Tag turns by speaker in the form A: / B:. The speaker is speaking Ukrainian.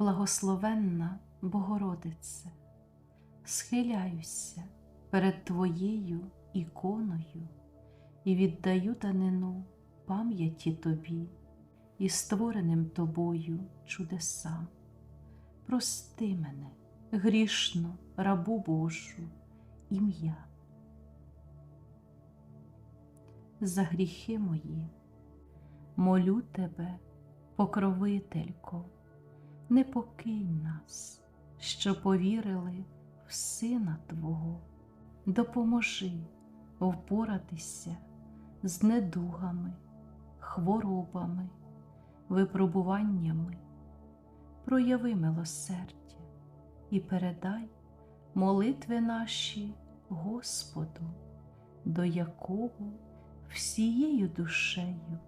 A: Благословенна Богородице, схиляюся перед Твоєю іконою і віддаю данину пам'яті Тобі і створеним Тобою чудесам. Прости мене, грішну рабу Божу, ім'я. За гріхи мої, молю тебе, покровителько, не покинь нас, що повірили в Сина Твого, допоможи впоратися з недугами, хворобами, випробуваннями, прояви милосердя і передай молитви наші Господу, до якого всією душею.